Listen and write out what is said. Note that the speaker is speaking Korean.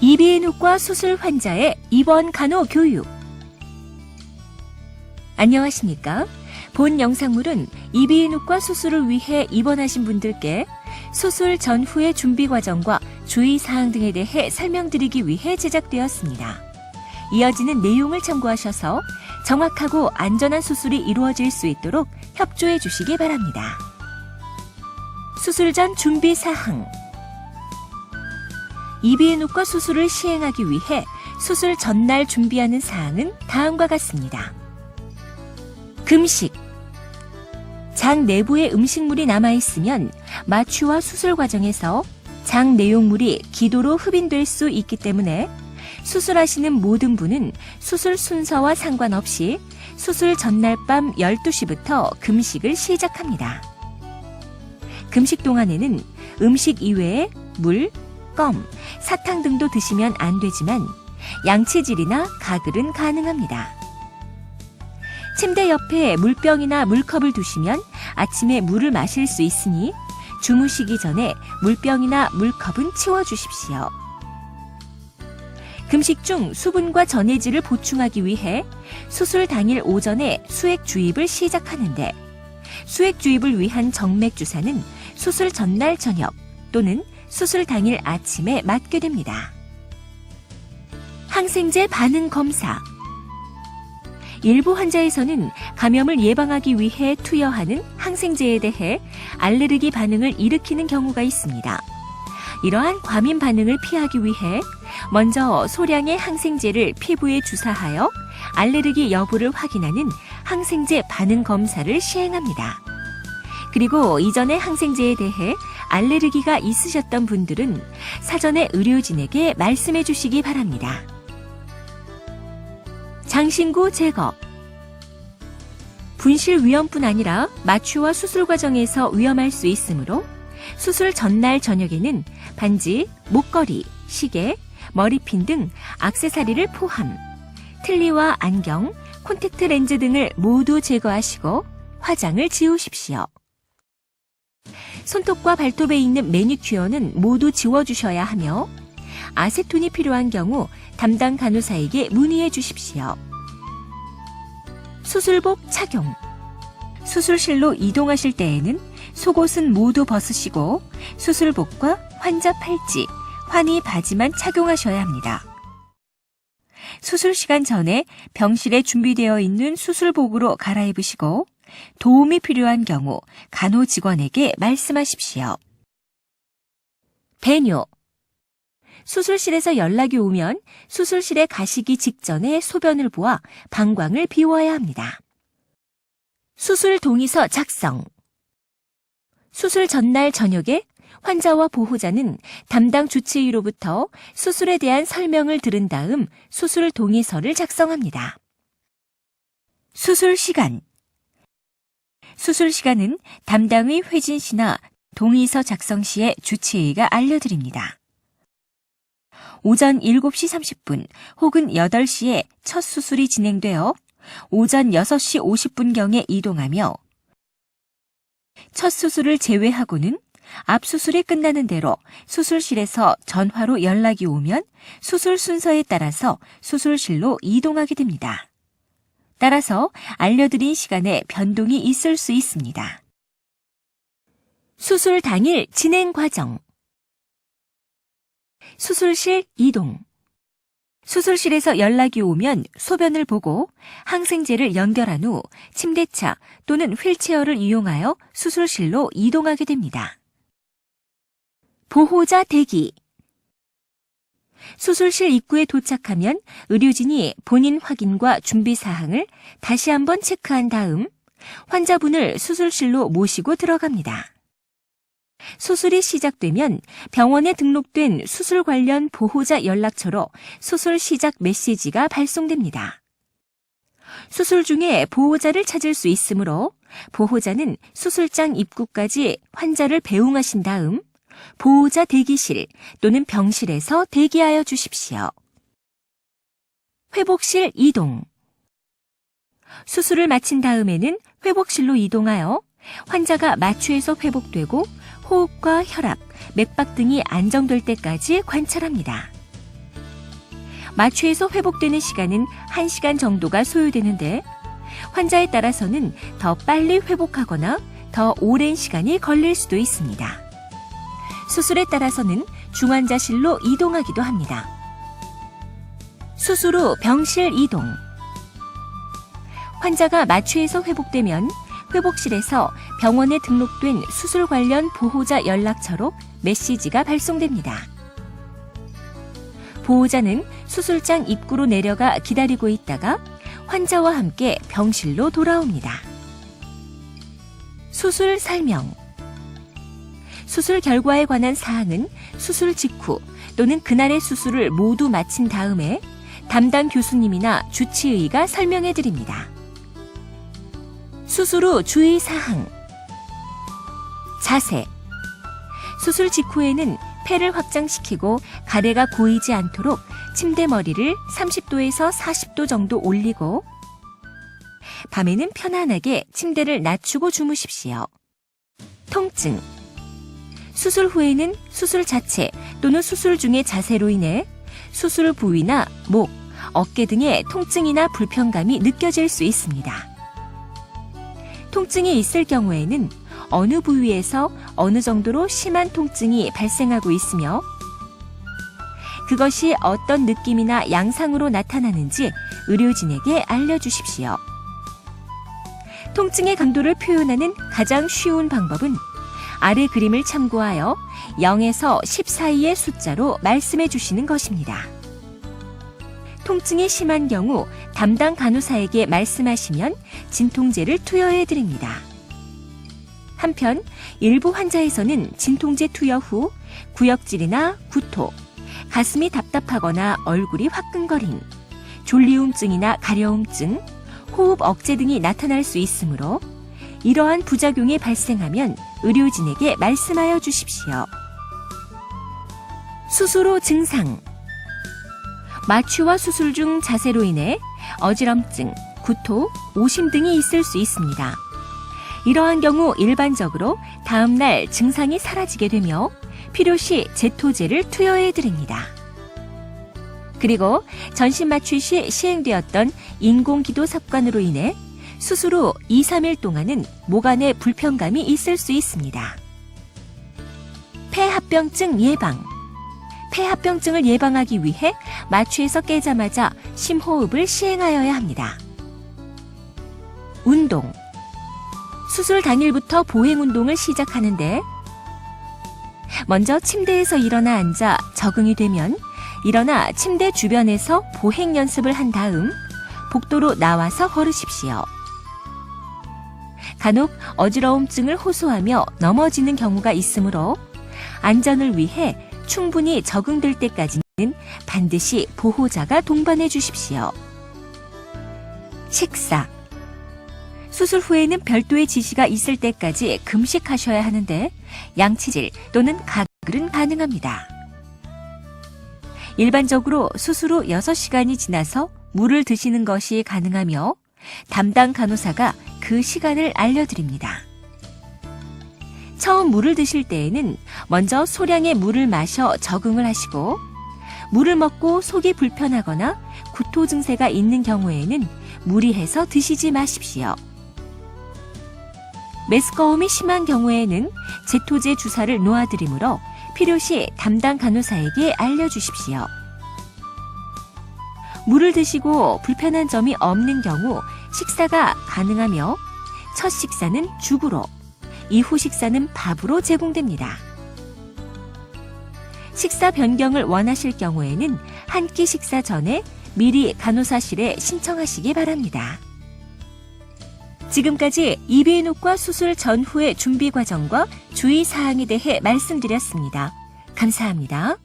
이비인후과 수술 환자의 입원 간호 교육. 안녕하십니까? 본 영상물은 이비인후과 수술을 위해 입원하신 분들께 수술 전후의 준비 과정과 주의 사항 등에 대해 설명드리기 위해 제작되었습니다. 이어지는 내용을 참고하셔서 정확하고 안전한 수술이 이루어질 수 있도록 협조해 주시기 바랍니다. 수술 전 준비 사항. 이비인후과 수술을 시행하기 위해 수술 전날 준비하는 사항은 다음과 같습니다. 금식. 장 내부에 음식물이 남아있으면 마취와 수술 과정에서 장 내용물이 기도로 흡인될 수 있기 때문에 수술하시는 모든 분은 수술 순서와 상관없이 수술 전날 밤 12시부터 금식을 시작합니다. 금식 동안에는 음식 이외에 물, 껌, 사탕 등도 드시면 안 되지만 양치질이나 가글은 가능합니다. 침대 옆에 물병이나 물컵을 두시면 아침에 물을 마실 수 있으니 주무시기 전에 물병이나 물컵은 치워주십시오. 금식 중 수분과 전해질을 보충하기 위해 수술 당일 오전에 수액 주입을 시작하는데 수액 주입을 위한 정맥 주사는 수술 전날 저녁 또는 수술 당일 아침에 맞게 됩니다. 항생제 반응 검사 일부 환자에서는 감염을 예방하기 위해 투여하는 항생제에 대해 알레르기 반응을 일으키는 경우가 있습니다. 이러한 과민 반응을 피하기 위해 먼저 소량의 항생제를 피부에 주사하여 알레르기 여부를 확인하는 항생제 반응 검사를 시행합니다. 그리고 이전에 항생제에 대해 알레르기가 있으셨던 분들은 사전에 의료진에게 말씀해 주시기 바랍니다. 장신구 제거. 분실 위험뿐 아니라 마취와 수술 과정에서 위험할 수 있으므로 수술 전날 저녁에는 반지, 목걸이, 시계, 머리핀 등 악세사리를 포함, 틀니와 안경, 콘택트 렌즈 등을 모두 제거하시고 화장을 지우십시오. 손톱과 발톱에 있는 매니큐어는 모두 지워주셔야 하며 아세톤이 필요한 경우 담당 간호사에게 문의해 주십시오. 수술복 착용. 수술실로 이동하실 때에는 속옷은 모두 벗으시고 수술복과 환자 팔찌, 환희 바지만 착용하셔야 합니다. 수술 시간 전에 병실에 준비되어 있는 수술복으로 갈아입으시고 도움이 필요한 경우 간호 직원에게 말씀하십시오. 배뇨. 수술실에서 연락이 오면 수술실에 가시기 직전에 소변을 보아 방광을 비워야 합니다. 수술 동의서 작성. 수술 전날 저녁에 환자와 보호자는 담당 주치의로부터 수술에 대한 설명을 들은 다음 수술 동의서를 작성합니다. 수술 시간. 수술 시간은 담당의 회진 시나 동의서 작성 시에 주치의가 알려드립니다. 오전 7시 30분 혹은 8시에 첫 수술이 진행되어 오전 6시 50분경에 이동하며 첫 수술을 제외하고는 앞 수술이 끝나는 대로 수술실에서 전화로 연락이 오면 수술 순서에 따라서 수술실로 이동하게 됩니다. 따라서 알려드린 시간에 변동이 있을 수 있습니다. 수술 당일 진행 과정. 수술실 이동. 수술실에서 연락이 오면 소변을 보고 항생제를 연결한 후 침대차 또는 휠체어를 이용하여 수술실로 이동하게 됩니다. 보호자 대기. 수술실 입구에 도착하면 의료진이 본인 확인과 준비 사항을 다시 한번 체크한 다음 환자분을 수술실로 모시고 들어갑니다. 수술이 시작되면 병원에 등록된 수술 관련 보호자 연락처로 수술 시작 메시지가 발송됩니다. 수술 중에 보호자를 찾을 수 있으므로 보호자는 수술장 입구까지 환자를 배웅하신 다음 보호자 대기실 또는 병실에서 대기하여 주십시오. 회복실 이동. 수술을 마친 다음에는 회복실로 이동하여 환자가 마취에서 회복되고 호흡과 혈압, 맥박 등이 안정될 때까지 관찰합니다. 마취에서 회복되는 시간은 1시간 정도가 소요되는데 환자에 따라서는 더 빨리 회복하거나 더 오랜 시간이 걸릴 수도 있습니다. 수술에 따라서는 중환자실로 이동하기도 합니다. 수술 후 병실 이동. 환자가 마취에서 회복되면 회복실에서 병원에 등록된 수술 관련 보호자 연락처로 메시지가 발송됩니다. 보호자는 수술장 입구로 내려가 기다리고 있다가 환자와 함께 병실로 돌아옵니다. 수술 설명. 수술 결과에 관한 사항은 수술 직후 또는 그날의 수술을 모두 마친 다음에 담당 교수님이나 주치의가 설명해 드립니다. 수술 후 주의 사항. 자세. 수술 직후에는 폐를 확장시키고 가래가 고이지 않도록 침대 머리를 30도에서 40도 정도 올리고 밤에는 편안하게 침대를 낮추고 주무십시오. 통증. 수술 후에는 수술 자체 또는 수술 중의 자세로 인해 수술 부위나 목, 어깨 등의 통증이나 불편감이 느껴질 수 있습니다. 통증이 있을 경우에는 어느 부위에서 어느 정도로 심한 통증이 발생하고 있으며 그것이 어떤 느낌이나 양상으로 나타나는지 의료진에게 알려주십시오. 통증의 강도를 표현하는 가장 쉬운 방법은 아래 그림을 참고하여 0에서 10 사이의 숫자로 말씀해 주시는 것입니다. 통증이 심한 경우 담당 간호사에게 말씀하시면 진통제를 투여해 드립니다. 한편 일부 환자에서는 진통제 투여 후 구역질이나 구토, 가슴이 답답하거나 얼굴이 화끈거림, 졸리움증이나 가려움증, 호흡 억제 등이 나타날 수 있으므로 이러한 부작용이 발생하면 의료진에게 말씀하여 주십시오. 수술 후 증상 마취와 수술 중 자세로 인해 어지럼증, 구토, 오심 등이 있을 수 있습니다. 이러한 경우 일반적으로 다음날 증상이 사라지게 되며 필요시 제토제를 투여해 드립니다. 그리고 전신 마취 시 시행되었던 인공기도 삽관으로 인해 수술 후 2, 3일 동안은 목 안에 불편감이 있을 수 있습니다. 폐합병증 예방 폐합병증을 예방하기 위해 마취에서 깨자마자 심호흡을 시행하여야 합니다. 운동 수술 당일부터 보행 운동을 시작하는데 먼저 침대에서 일어나 앉아 적응이 되면 일어나 침대 주변에서 보행 연습을 한 다음 복도로 나와서 걸으십시오. 간혹 어지러움증을 호소하며 넘어지는 경우가 있으므로 안전을 위해 충분히 적응될 때까지는 반드시 보호자가 동반해 주십시오. 식사 수술 후에는 별도의 지시가 있을 때까지 금식하셔야 하는데 양치질 또는 가글은 가능합니다. 일반적으로 수술 후 6시간이 지나서 물을 드시는 것이 가능하며 담당 간호사가 그 시간을 알려드립니다. 처음 물을 드실 때에는 먼저 소량의 물을 마셔 적응을 하시고 물을 먹고 속이 불편하거나 구토 증세가 있는 경우에는 무리해서 드시지 마십시오. 메스꺼움이 심한 경우에는 제토제 주사를 놓아드리므로 필요시 담당 간호사에게 알려주십시오. 물을 드시고 불편한 점이 없는 경우 식사가 가능하며 첫 식사는 죽으로, 이후 식사는 밥으로 제공됩니다. 식사 변경을 원하실 경우에는 한 끼 식사 전에 미리 간호사실에 신청하시기 바랍니다. 지금까지 이비인후과 수술 전후의 준비 과정과 주의 사항에 대해 말씀드렸습니다. 감사합니다.